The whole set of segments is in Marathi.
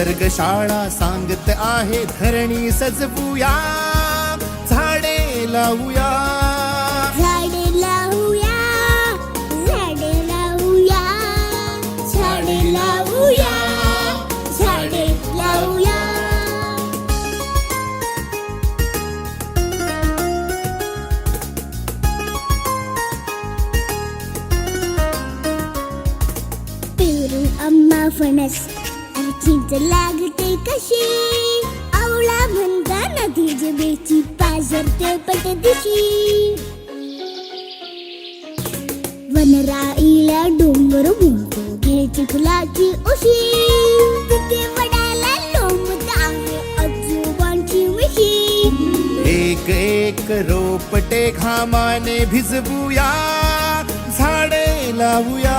निसर्गशाळा सांगत आहे धरणी सजवूया झाडे लावूया. झाडे लावूया झाडे लावूया झाडे लावूया झाडे लावूया. फणस चिंच लागते कशी? आवळा म्हणता नदी जबेची पाझरते पट दिशी. वनराईला डोंगर म्हणतो घ्यायची फुलाची उशी. तिथे वडाला लोंबत आहे आजोबांची मिशी. एक एक रोपटे घामाने भिजवूया झाडे लावूया.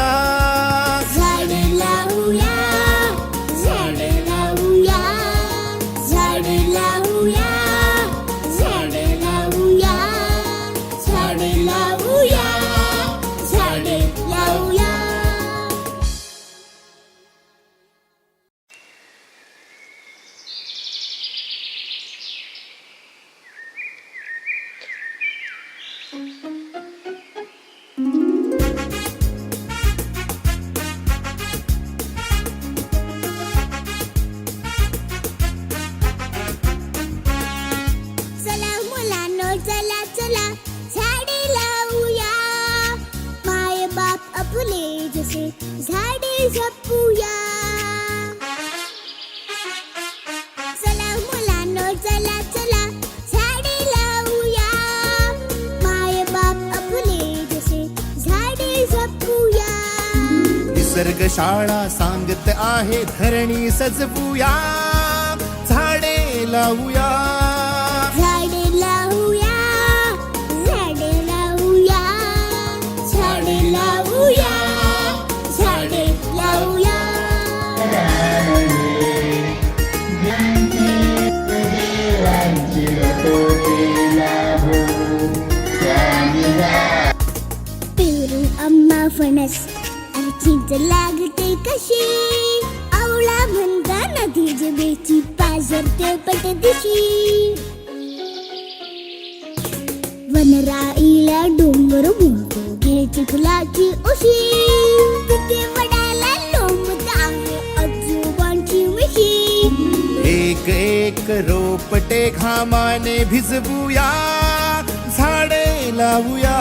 आपले झाडे जपूया. चला मुलांनो चला चला झाडे लावूया. माय बाप आपले जसे झाडे जपूया. निसर्ग शाळा सांगत आहे धरणी सजवूया. झाडे लावूया. अम्मा फणस. चिंच लागते कशी? आवळा म्हणता नदी जबेची पाझरते पट दिशी. वनराईला डोंगर म्हणतो घ्यायची फुलाची उशी. तिथे वडाला लोंबत आजोबांची मिशी. एक एक रोपटे घामाने भिजवूया झाडे लावूया.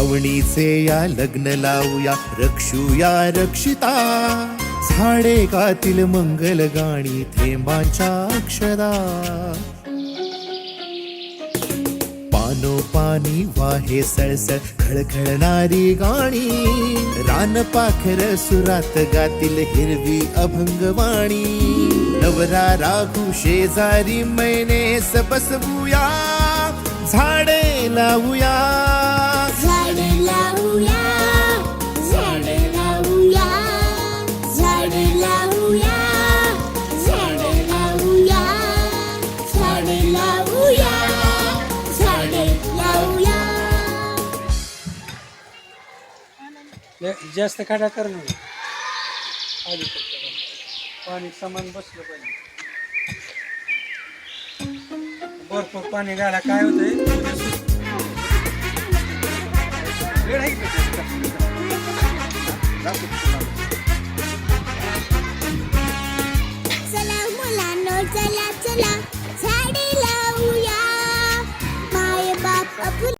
अवणीचे या लग्न लावूया रक्षूया रक्षिता. झाडे गातील मंगल गाणी थेंबांच्या अक्षरा पानो पाणी वाहे सळसळ खळखळणारी गाणी. रान पाखर सुरात गातील हिरवी अभंगवाणी नवरा राघू शेजारी मैनेस बसवूया झाडे लावूया. झाडे लावूया झाडे लावूया. ले- जास्त काढा कर ना. आधी. पाणी समान बसलं पाहिजे. भरपूर पाणी घाला. काय होतंय?